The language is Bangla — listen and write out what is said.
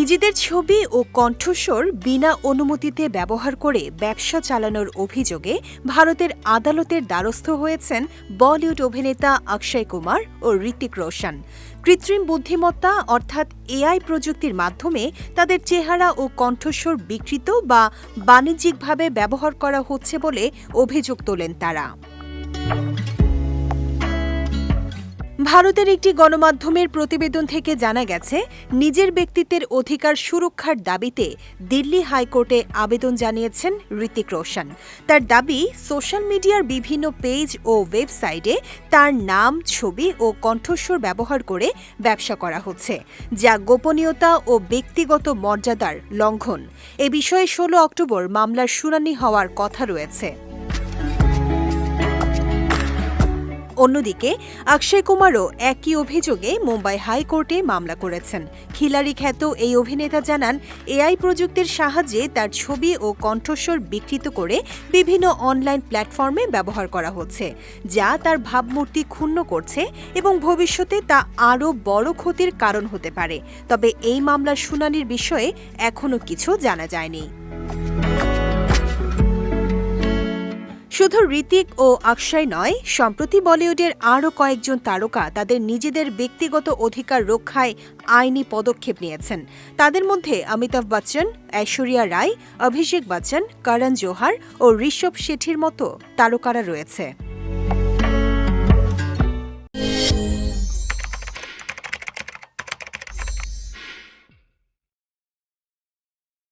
নিজেদের ছবি ও কণ্ঠস্বর বিনা অনুমতিতে ব্যবহার করে ব্যবসা চালানোর অভিযোগে ভারতের আদালতের দ্বারস্থ হয়েছেন বলিউড অভিনেতা অক্ষয় কুমার ও ঋতিক রোশন। কৃত্রিম বুদ্ধিমত্তা অর্থাৎ এআই প্রযুক্তির মাধ্যমে তাদের চেহারা ও কণ্ঠস্বর বিকৃত বা বাণিজ্যিকভাবে ব্যবহার করা হচ্ছে বলে অভিযোগ তোলেন তারা। ভারতের একটি গণমাধ্যমের প্রতিবেদন থেকে জানা গেছে, নিজের ব্যক্তিত্বের অধিকার সুরক্ষার দাবিতে দিল্লি হাইকোর্টে আবেদন জানিয়েছেন ঋতিক রোশন। তার দাবি, সোশ্যাল মিডিয়ার বিভিন্ন পেজ ও ওয়েবসাইটে তার নাম, ছবি ও কণ্ঠস্বর ব্যবহার করে ব্যবসা করা হচ্ছে, যা গোপনীয়তা ও ব্যক্তিগত মর্যাদার লঙ্ঘন। এ বিষয়ে ষোলো অক্টোবর মামলার শুনানি হওয়ার কথা রয়েছে। অন্যদিকে, অক্ষয় কুমারও একই অভিযোগে মুম্বাই হাইকোর্টে মামলা করেছেন। খিলাড়ি খ্যাত এই অভিনেতা জানান, এআই প্রযুক্তির সাহায্যে তার ছবি ও কণ্ঠস্বর বিকৃত করে বিভিন্ন অনলাইন প্ল্যাটফর্মে ব্যবহার করা হচ্ছে, যা তার ভাবমূর্তি ক্ষুণ্ণ করছে এবং ভবিষ্যতে তা আরও বড় ক্ষতির কারণ হতে পারে। তবে এই মামলার শুনানির বিষয়ে এখনও কিছু জানা যায়নি। শুধু ঋতিক ও অক্ষয় নয়, সম্প্রতি বলিউডের আরও কয়েকজন তারকা তাদের নিজেদের ব্যক্তিগত অধিকার রক্ষায় আইনি পদক্ষেপ নিয়েছেন। তাদের মধ্যে অমিতাভ বচ্চন, ঐশ্বরিয়া রায়, অভিষেক বচ্চন, করণ জোহার ও ঋষভ শেঠির মতো তারকারা রয়েছে।